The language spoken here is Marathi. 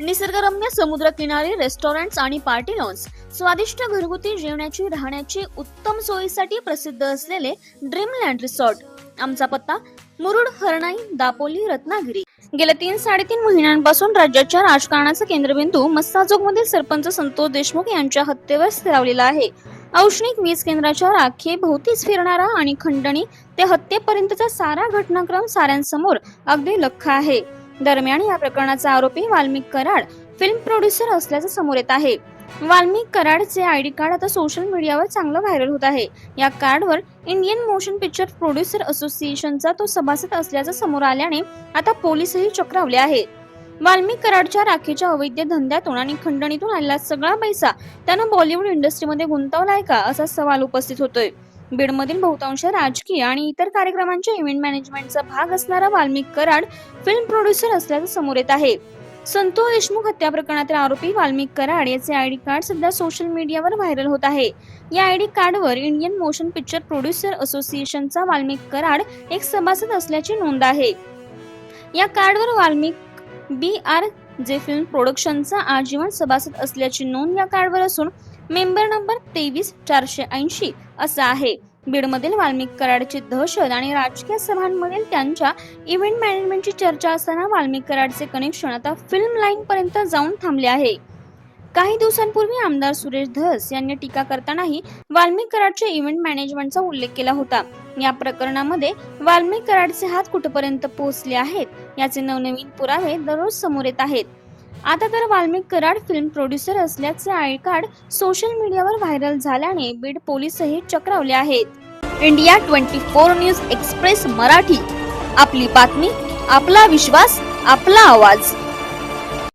निसर्गरम्य समुद्रकिनारी रेस्टॉरंट्स आणि पार्टी लॉन्स स्वादिष्ट घरगुती जेवणाची राहण्याची उत्तम सोयीसाठी प्रसिद्ध असलेले ड्रीमलँड रिसॉर्ट आमचा पत्ता मुरुड हरणाई दापोली रत्नागिरी. गेल्या तीन साडेतीन महिन्यांपासून राज्याच्या राजकारणाचा केंद्रबिंदू मस्साजोगमधील सरपंच संतोष देशमुख यांच्या हत्येवर स्थिरावलेला आहे. औष्णिक वीज केंद्राच्या राखे भोवतीच फिरणारा आणि खंडणी ते हत्येपर्यंतचा सारा घटनाक्रम साऱ्यांसमोर अगदी लख्ख आहे. दरम्यान या प्रकरणाचा आरोपी वाल्मिक कराड फिल्म प्रोड्युसर असल्याचं समोर येत आहे. वाल्मिक कराडचे आय डी कार्ड आता सोशल मीडियावर चांगलं व्हायरल होत आहे. या कार्डवर इंडियन मोशन पिक्चर प्रोड्युसर असोसिएशनचा तो सभासद असल्याचं समोर आल्याने आता पोलीसही चक्रावले आहेत वाल्मिक कराडच्या राखीच्या अवैध धंद्यातून आणि खंडणीतून आलेला सगळा पैसा त्यानं बॉलिवूड इंडस्ट्रीमध्ये गुंतवलाय का असा सवाल उपस्थित होतोय. बीडमधील बहुतांश राजकीय आणि इतर कार्यक्रमांच्या इव्हेंट मॅनेजमेंटचा भाग असणारा वाल्मिक कराड फिल्म प्रोड्युसर असल्याचं समोर येत आहे. संतोष देशमुख हत्या प्रकरणातील आरोपी वाल्मिक कराड याचे आयडी कार्ड सध्या सोशल मीडियावर व्हायरल होत आहे. या आयडी कार्डवर इंडियन मोशन पिक्चर प्रोड्युसर असोसिएशनचा वाल्मिक कराड एक सभासद असल्याची नोंद आहे. या कार्डवर Valmik B R J film प्रोडक्शनचा आजीवन सभासद असल्याची नोंद या कार्डवर असून मेंबर नंबर तेवीस चारशे ऐंशी असा आहे. बीडमधील वाल्मिक कराडची दहशत आणि राजकीय सभांमधील त्यांच्या इव्हेंट मॅनेजमेंटची चर्चा असताना वाल्मिक कराडचे कनेक्शन आता फिल्म लाईन पर्यंत जाऊन थांबले आहे. काही दिवसांपूर्वी आमदार सुरेश धस यांनी टीका करतानाही वाल्मिक कराडच्या इव्हेंट मॅनेजमेंटचा उल्लेख केला होता. या प्रकरणामध्ये वाल्मिक कराडचे हात कुठपर्यंत पोहोचले आहेत याचे नवनवीन पुरावे दररोज समोर येत आहेत. आता तर वाल्मिक कराड फिल्म प्रोड्युसर असल्याचे आय कार्ड सोशल मीडियावर व्हायरल झाल्याने बीड पोलीसही चक्रावले आहेत. India twenty four news express Marathi. आपली बातमी आपला विश्वास आपला आवाज.